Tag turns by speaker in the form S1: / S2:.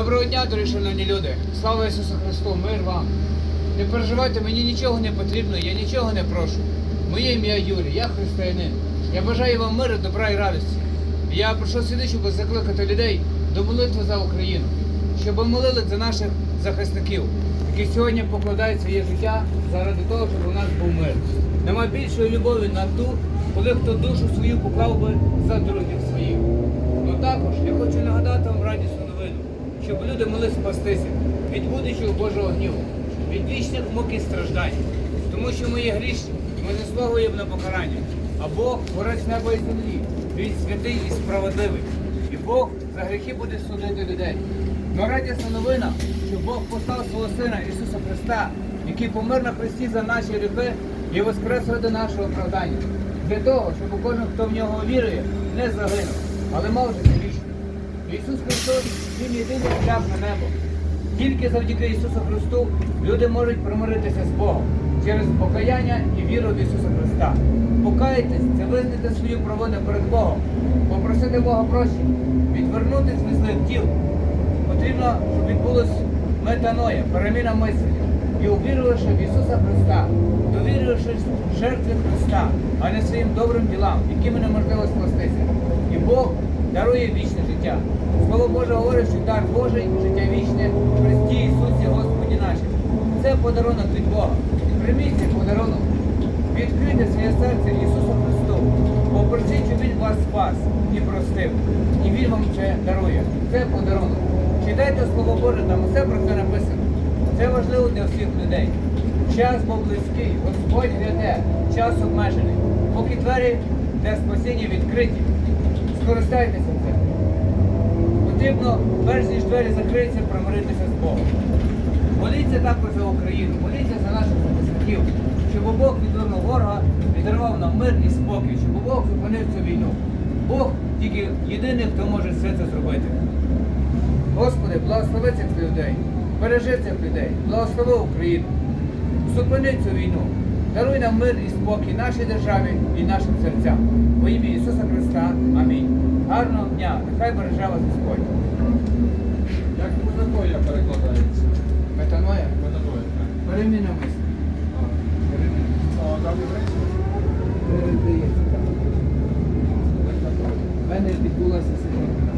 S1: Доброго дня, дорогі шановні люди. Слава Ісусу Христу, мир вам. Не переживайте, мені нічого не потрібно, я нічого не прошу. Моє ім'я Юрій, я християнин. Я бажаю вам миру, добра і радості. Я прошу сюди, щоб закликати людей до молитви за Україну, щоб молили за наших захисників, які сьогодні покладають своє життя заради того, щоб у нас був мир. Нема більшої любові на ту, коли хто душу свою поклав би за друзів своїх. Ну також я хочу нагадати вам радісну щоб люди могли спастися від будучого Божого гніву, від вічних мук і страждань, тому що ми є грішні, ми заслуговуємо на покарання. А Бог творець неба і землі, він святий і справедливий. І Бог за гріхи буде судити людей. Но радісна новина, що Бог послав свого Сина Ісуса Христа, який помер на хресті за наші гріхи і воскрес до нашого оправдання. Для того, щоб кожен, хто в нього вірує, не загинув, але мав життя. Ісус Христос Він єдиний шлях на небо. Тільки завдяки Ісусу Христу люди можуть примиритися з Богом через покаяння і віру в Ісуса Христа. Покаятись це визнати свою провину перед Богом, попросити Бога прощення, відвернутись від злих діл. Потрібно, щоб відбулось метаноя, переміна мислення. І увіривши в Ісуса Христа, довіривши жертві Христа, а не своїм добрим ділам, якими неможливо спастися. Дарує вічне життя. Слово Боже говорить, що дар Божий, життя вічне в Христі Ісусі Господі нашому. Це подарунок від Бога. Прийміть цей подарунок. Відкрийте своє серце Ісусу Христу. Попросіть, щоб Він вас спас і простив. І Він вам це дарує. Це подарунок. Читайте Слово Боже, там усе про це написано. Це важливо для всіх людей. Час був близький, Господь гряде, час обмежений. Поки двері для спасіння відкриті. Скористайтеся цим. Потрібно, перш ніж двері закриються, примиритися з Богом. Моліться також за Україну, моліться за наших захисників, щоб Бог відвернув ворога, віддарував нам мир і спокій, щоб Бог зупинив цю війну. Бог тільки єдиний, хто може все це зробити. Господи, благослови цих людей, бережи цих людей, благослови Україну. Зупини цю війну. Даруй нам мир і спокій нашій державі і нашим серцям. Во ім'я Ісуса Христа. Амінь. Гарного дня, нехай береже вас Господь.
S2: Як метаноя перекладається?
S1: Метаноя,
S2: Метаноя.
S1: переміна мислі. Переміна.
S2: А там єврейська?
S1: Передається так. В мене відбулася сьогодні